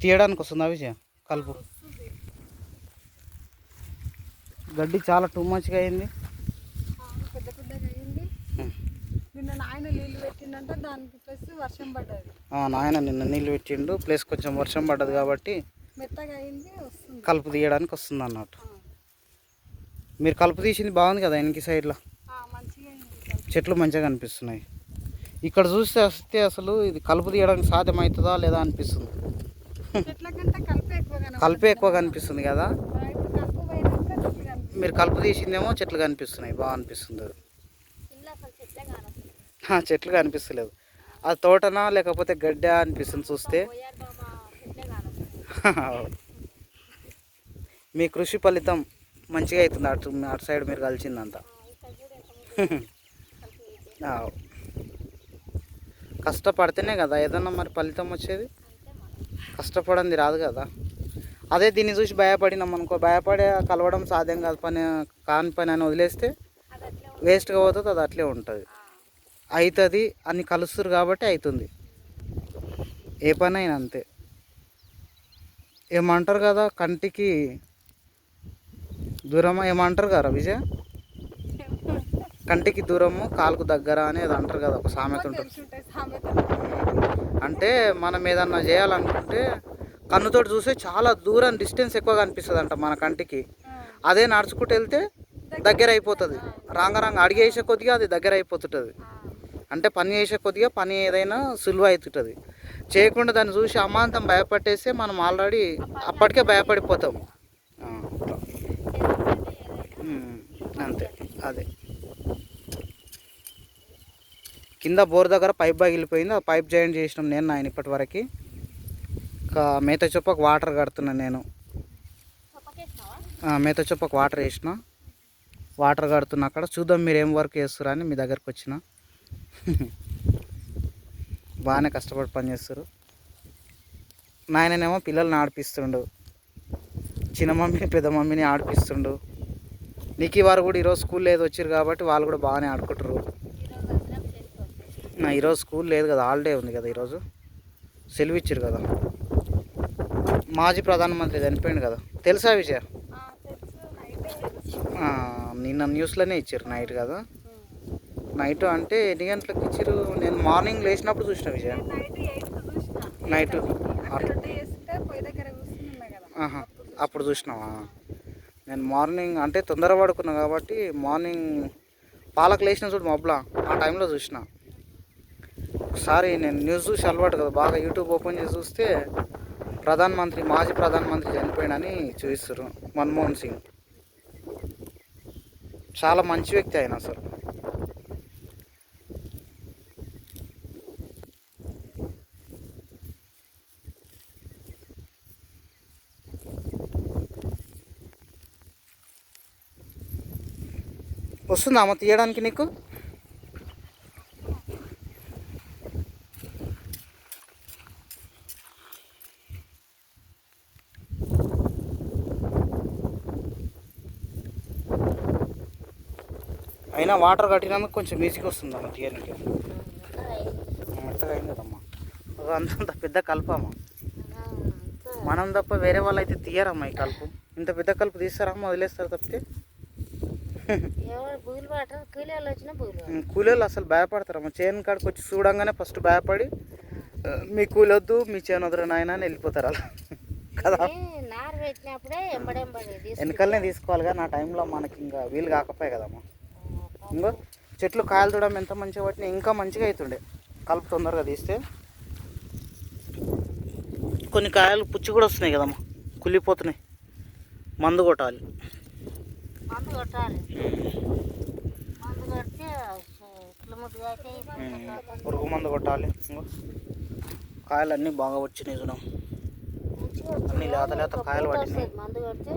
తీయడానికి వస్తుందా విజయ? కలుపు. గడ్డి చాలా టూ మచ్గా అయింది. పెద్ద పెద్దగా అయింది. నిన్న నాయన నీళ్ళు పెట్టిండంటే దానికి ప్లస్ వర్షం పడ్డది. ఆ, నాయన నిన్న నీళ్ళు పెట్టిండు ప్లస్ కొంచెం వర్షం పడ్డది కాబట్టి మెత్తగా అయింది వస్తుంది. కలుపు తీయడానికి వస్తుంది అన్నట్టు మీరు కలుపు తీసింది బాగుంది కదా వెనక సైడ్లో? చెట్లు మంచిగా కనిపిస్తున్నాయి. ఇక్కడ చూస్తే వస్తే అసలు ఇది కలుపు తీయడానికి సాధ్యమవుతుందా లేదా అనిపిస్తుంది. కలిపి ఎక్కువ కనిపిస్తుంది కదా? మీరు కలుపు తీసిందేమో చెట్లు కనిపిస్తున్నాయి. బాగా అనిపిస్తుంది. చెట్లే కనిపిస్తలేదు అది తోటనా లేకపోతే గడ్డ అనిపిస్తుంది చూస్తే? మీ కృషి ఫలితం మంచిగా అవుతుంది. అటు అటు సైడ్ మీరు కలిసిందంతా. కష్టపడితేనే కదా ఏదన్నా మరి ఫలితం వచ్చేది? కష్టపడింది రాదు కదా. అదే దీన్ని చూసి భయపడినాం అనుకో భయపడే కలవడం సాధ్యం కాదు. పని కాని పని అని వదిలేస్తే. వేస్ట్గా పోతుంది అది అట్లే ఉంటుంది. అవుతుంది అని కలుస్తారు కాబట్టి అవుతుంది ఏ పని అయినా అంతే. ఏమంటారు కదా కంటికి దూరమా ఏమంటారు కదా విజయ? కంటికి దూరము కాలుకు దగ్గర అనేది అంటారు కదా ఒక సామెత ఉంటుంది. అంటే మనం ఏదన్నా చేయాలనుకుంటే కన్నుతోటి చూస్తే చాలా దూరం డిస్టెన్స్ ఎక్కువగా అనిపిస్తుంది అంట మన కంటికి. అదే నడుచుకుంటూ వెళ్తే దగ్గర అయిపోతుంది రాంగ రాంగ అడిగేసే కొద్దిగా అది దగ్గర అయిపోతుంటుంది. అంటే పని చేసే కొద్దిగా పని ఏదైనా సులువు అవుతుంటుంది. చేయకుండా దాన్ని చూసి అమాంతం భయపట్టేస్తే మనం ఆల్రెడీ అప్పటికే భయపడిపోతాం. అంతే. అదే. కింద బోర్ దగ్గర పైప్ పగిలిపోయింది. ఆ పైప్ జాయిన్ చేసినాం నేను నాయన ఇప్పటి వరకు ఇంకా మేత చొప్పకు వాటర్ కడుతున్నాను నేను. మేత చొప్పకు వాటర్ వేసిన. వాటర్ కడుతున్నా అక్కడ. చూద్దాం మీరు ఏం వర్క్ చేస్తురా అని మీ దగ్గరకు వచ్చిన. బాగానే కష్టపడి పనిచేస్తారు నాయననేమో పిల్లల్ని ఆడిపిస్తుండు. చిన్న మమ్మీని పెద్ద మమ్మీని ఆడిపిస్తుండు. నీకు వారు కూడా ఈరోజు స్కూల్ లేదు వచ్చారు కాబట్టి వాళ్ళు కూడా బాగానే ఆడుకుంటారు ఈరోజు వచ్చినాం చేతికి వచ్చేసి. నా ఈరోజు స్కూల్ లేదు కదా హాలిడే ఉంది కదా ఈరోజు సెలవు ఇచ్చారు కదా. మాజీ ప్రధానమంత్రి చనిపోయింది కదా. తెలుసా విజయ? నిన్న న్యూస్లోనే ఇచ్చారు నైట్ కదా. నైట్ అంటే ఎన్ని గంటలకు ఇచ్చారు నేను మార్నింగ్ లేచినప్పుడు చూసిన విజయ. నైట్ ఆహా అప్పుడు చూసినావా? నేను మార్నింగ్ అంటే తొందర పడుకున్నా కాబట్టి మార్నింగ్ పాలకు లేచిన చూడు మబ్బులా ఆ టైంలో చూసిన. ఒకసారి నేను న్యూస్ చూసి అలవాటు కదా బాగా యూట్యూబ్ ఓపెన్ చేసి చూస్తే ప్రధానమంత్రి మాజీ ప్రధానమంత్రి చనిపోయాడని చూపిస్తారు మన్మోహన్ సింగ్. చాలా మంచి వ్యక్తి ఆయన అసలు. వస్తుందా అమ్మ తీయడానికి నీకు? అయినా వాటర్ కట్టినందుకు కొంచెం ఈజీగా వస్తుంది అమ్మ తీయడానికి. మెత్తగా అయింది కదమ్మా. అది అంత పెద్ద కలపమ్మా మనం తప్ప వేరే వాళ్ళు అయితే తీయరమ్మా ఈ కలుపు. ఇంత పెద్ద కలుపు తీస్తారమ్మా వదిలేస్తారు తప్పితే. కూలీలు అసలు భయపడతారమ్మా. చేను కాడికి వచ్చి చూడంగానే ఫస్ట్ భయపడి "ఆ, మీ కూలి వద్దు మీ చేను వద్దరు నాయన అని వెళ్ళిపోతారు అలా. కదా? వెనకాలనే తీసుకోవాలి కానీ ఆ టైంలో మనకి ఇంకా వీలు కాకపోయాయి కదమ్మా. ఇంకో చెట్లు కాయలు చూడడం ఎంత మంచిగా పట్టినా ఇంకా మంచిగా అవుతుండే. కలుపు తొందరగా తీస్తే. కొన్ని కాయలు పుచ్చి కూడా వస్తున్నాయి కదమ్మా. కుళ్ళిపోతున్నాయి. మందు కొట్టాలి. మందు మందు కొడితే పురుగు మందు కొట్టాలి. ఇంకో. కాయలు అన్నీ బాగా వచ్చినాయి చూడం. అన్ని లేత లేత కాయలు పట్టినాయి. మందు కొడితే.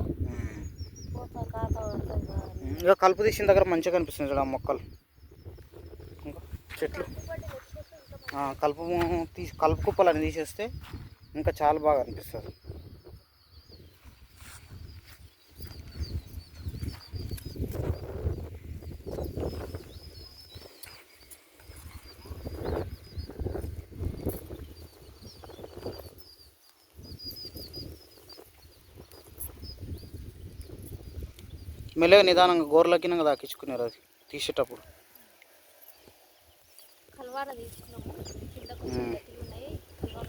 ఇంకా కలుపు తీసిన దగ్గర మంచిగా కనిపిస్తుంది చూడ మొక్కలు. ఇంకా చెట్లు. కలుపు తీసి కలుపు కుప్పలని తీసేస్తే ఇంకా చాలా బాగా అనిపిస్తుంది. మెల్లగా నిదానంగా గోర్లకినంగా దాకించుకున్నారు అది తీసేటప్పుడు.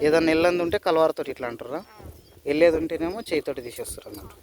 ఏదన్నా ఎల్లంది ఉంటే కలవారతోటి ఇట్లా అంటారా? వెళ్ళేది ఉంటేనేమో చేయితోటి తీసేస్తారు అన్నట్టు